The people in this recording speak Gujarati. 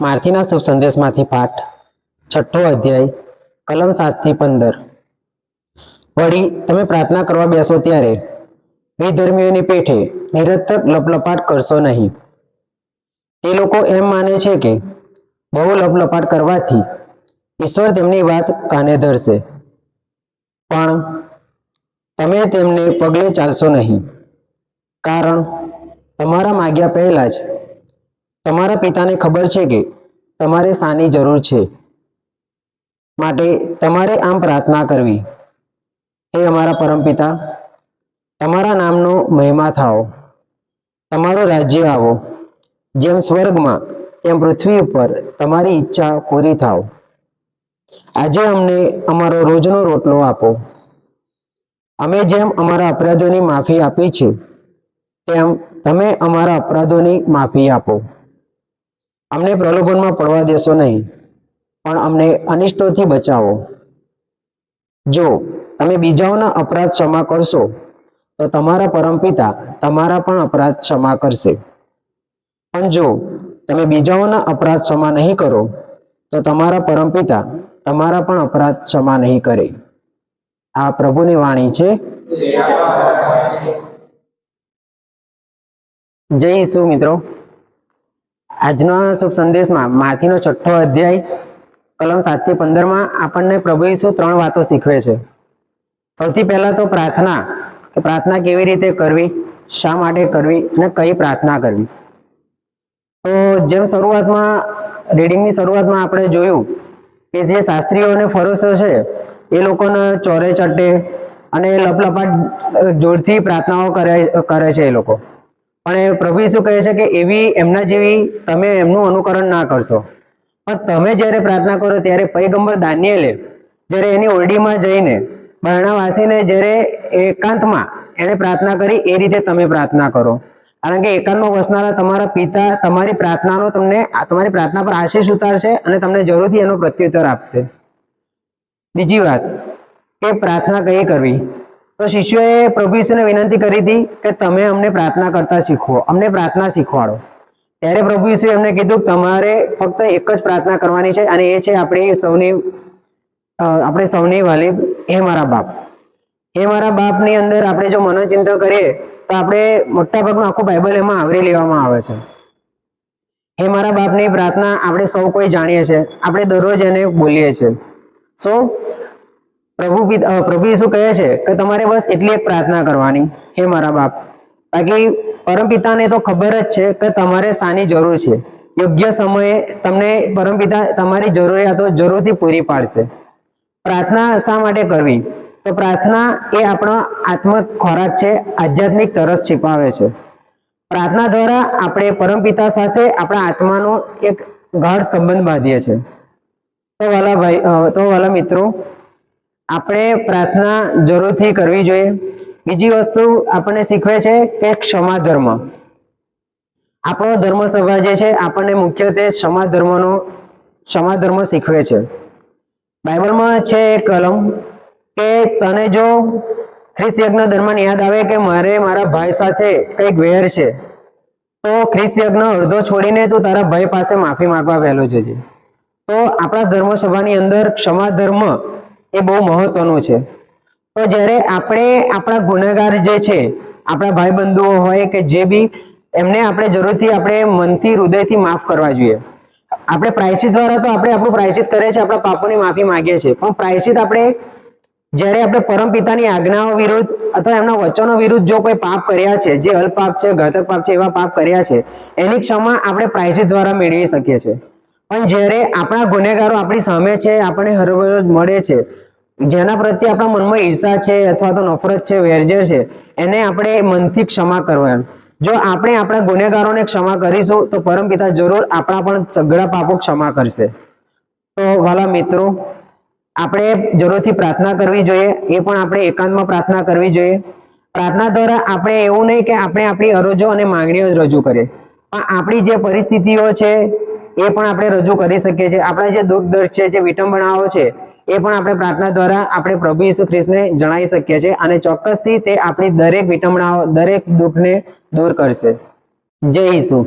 મારથીના શુભ સંદેશમાંથી પાઠ. છઠ્ઠો અધ્યાય, કલમ સાતથી પંદર. વળી, તમે પ્રાર્થના કરવા બેસો ત્યારે. વિધર્મીઓની પેઠે નિરર્થક લપલપાટ કરશો નહીં. તે લોકો એમ માને છે કે, બહુ લપલપાટ કરવાથી ઈશ્વર તેમની વાત કાને ધરશે? પણ તમે તેમને પગલે ચાલશો નહીં. કારણ, તમારા માગ્યા પહેલા જ તમારા પિતાને ખબર છે કે તમારે શાની જરૂર છે. માટે તમારે આમ પ્રાર્થના કરવી. હે અમારા પરમપિતા, તમારા નામનો મહિમા થાઓ. તમારું રાજ્ય આવો. જેમ સ્વર્ગમાં, તેમ પૃથ્વી ઉપર તમારી ઈચ્છા પૂરી થાઓ. આજે અમને અમારો રોજનો રોટલો આપો. અમે જેમ અમારા અપરાધોની માફી આપી છે, તેમ તમે અમારા અપરાધોની માફી આપો. અમને પ્રલોભનમાં પડવા દેશો નહીં પણ અમને અનિષ્ટોથી બચાવો. જો તમે બીજાઓના અપરાધ ક્ષમા કરશો તો તમારા પરમપિતા તમારા પણ અપરાધ ક્ષમા કરશે. પણ જો તમે બીજાઓના અપરાધ ક્ષમા નહીં કરો તો તમારા પરમપિતા તમારા પણ અપરાધ ક્ષમા નહીં કરે. આ પ્રભુની વાણી છે. જય ઈસુ મિત્રો. આજના શુભ સંદેશમાં માથીનો છઠ્ઠો અધ્યાય, કલમ સાતથી પંદરમાં આપણને પ્રભુ ઈસુ ત્રણ વાતો શીખવે છે. સૌથી પહેલા તો પ્રાર્થના, કે પ્રાર્થના કેવી રીતે કરવી, શા માટે કરવી અને કઈ પ્રાર્થના કરવી. તો જેમ શરૂઆતમાં, રીડિંગની શરૂઆતમાં આપણે જોયું કે જે શાસ્ત્રીઓ અને ફરોશો છે, એ લોકોને ચોરે ચટ્ટે અને લપલપાટ જોરથી પ્રાર્થનાઓ કરે કરે છે એ લોકો. પણ પ્રભુ શું કહે છે કે એવી એમના જેવી તમે એમનું અનુકરણ ના કરશો. પણ તમે જ્યારે પ્રાર્થના કરો ત્યારે પૈગંબર દાનિયેલે જ્યારે એની ઓરડીમાં જઈને બરણાવાસીને જ્યારે એકાંતમાં એણે પ્રાર્થના કરી, એ રીતે તમે પ્રાર્થના કરો. કારણ કે એકાંતમાં વસનારા તમારા પિતા તમારી પ્રાર્થનાનો તમને, તમારી પ્રાર્થના પર આશીષ ઉતારશે અને તમને જરૂરથી એનો પ્રત્યુત્તર આપશે. બીજી વાત, કે પ્રાર્થના કઈ કરવી? તો શિષ્યોએ પ્રભુ ઈસુને વિનંતી કરી હતી કે તમે અમને પ્રાર્થના કરતા શીખવો, અમને પ્રાર્થના શીખવાડો. ત્યારે પ્રભુ ઈસુએ એમને કીધું, તમારે ફક્ત એક જ પ્રાર્થના કરવાની છે અને એ છે આપણે સૌની આપણે સૌની વાલી, હે મારા બાપ. હે મારા બાપની અંદર આપણે જો મનોચિંતન કરીએ, તો આપણે મોટાભાગનું આખું બાઇબલ એમાં આવરી લેવામાં આવે છે. હે મારા બાપની પ્રાર્થના આપણે સૌ કોઈ જાણીએ છીએ, આપણે દરરોજ એને બોલીએ છીએ. સો પ્રભુ પ્રભુ ઈસુ કહે છે કે તમારે બસ એટલી એક પ્રાર્થના કરવાની. હે મારા બાપ. બાકી પરમપિતાને તો ખબર જ છે કે તમારે શાની જરૂર છે. યોગ્ય સમયે તમને પરમપિતા તમારી જરૂરિયાતો જરૂરથી પૂરી પાડશે. પ્રાર્થના શા માટે કરવી? તો પ્રાર્થના એ આપણો આત્મ ખોરાક છે, આધ્યાત્મિક તરસ છીપાવે છે. પ્રાર્થના દ્વારા આપણે પરમપિતા સાથે આપણા આત્માનો એક ગાઢ સંબંધ બાંધીએ છીએ. તો વાલા ભાઈ તો વાલા મિત્રો આપણે પ્રાર્થના જરૂરથી કરવી જોઈએ. બીજી વસ્તુ આપણને શીખવે છે કે ક્ષમા ધર્મ. આપણો ધર્મ સભા જે છે, આપણને મુખ્યત્વે ક્ષમા ધર્મનો, ક્ષમા ધર્મ શીખવે છે. બાઇબલમાં છે એક કલમ કે તને જો ખ્રિસ્ત યજ્ઞ દરમિયાન યાદ આવે કે મારે મારા ભાઈ સાથે કંઈક વેર છે, તો ખ્રિસ્ત યજ્ઞ અડધો છોડીને તું તારા ભાઈ પાસે માફી માંગવા વહેલો જજે. તો આપણા ધર્મ સભાની અંદર ક્ષમા ધર્મ એ બહુ મહત્વનું છે. તો જ્યારે આપણે આપણા ગુનેગાર જે છે, આપણા ભાઈ બંધુઓ હોય કે જે બી, એમને આપણે જરૂરથી આપણે મનથી, હૃદયથી માફ કરવા જોઈએ. આપણે પ્રાયશ્ચિત દ્વારા તો આપણે આપણું પ્રાયશ્ચિત કરીએ છીએ, આપણા પાપોની માફી માંગીએ છીએ. પણ પ્રાયશ્ચિત આપણે જ્યારે આપણે પરમ પિતાની આજ્ઞાઓ વિરુદ્ધ અથવા એમના વચનો વિરુદ્ધ જો કોઈ પાપ કર્યા છે, જે અલ્પ પાપ છે, ઘાતક પાપ છે, એવા પાપ કર્યા છે, એની ક્ષમા આપણે પ્રાયશ્ચિત દ્વારા મેળવી શકીએ છીએ. પણ જ્યારે આપણા ગુનેગારો આપણી સામે છે, આપણને હરરોજ મળે છે, જેના પ્રત્યે આપણા મનમાં ઈર્ષા છે અથવા તો નફરત છે, વેરઝેર છે, એને આપણે મનથી ક્ષમા કરવાની જો આપણે આપણા ગુનેગારોને ક્ષમા કરીશું, તો પરમપિતા જરૂર આપણા પણ સઘળા પાપો ક્ષમા કરશે. તો વાલા મિત્રો, આપણે જરૂરથી પ્રાર્થના કરવી જોઈએ, એ પણ આપણે એકાંતમાં પ્રાર્થના કરવી જોઈએ. પ્રાર્થના દ્વારા આપણે એવું નહીં કે આપણે આપણી અરજો અને માંગણીઓ જ રજૂ કરીએ. પણ આપણી જે પરિસ્થિતિઓ છે એ પણ આપણે રજૂ કરી શકીએ છીએ. આપણા જે દુઃખ દર્દ છે, જે વિટંબણાઓ છે, એ પણ આપણે પ્રાર્થના દ્વારા આપણે પ્રભુ ઈસુ ખ્રિસ્તને જણાવી શકીએ છીએ અને ચોક્કસથી તે આપણી દરેક વિટંબણાઓ દરેક દુઃખને દૂર કરશે. જય ઈસુ.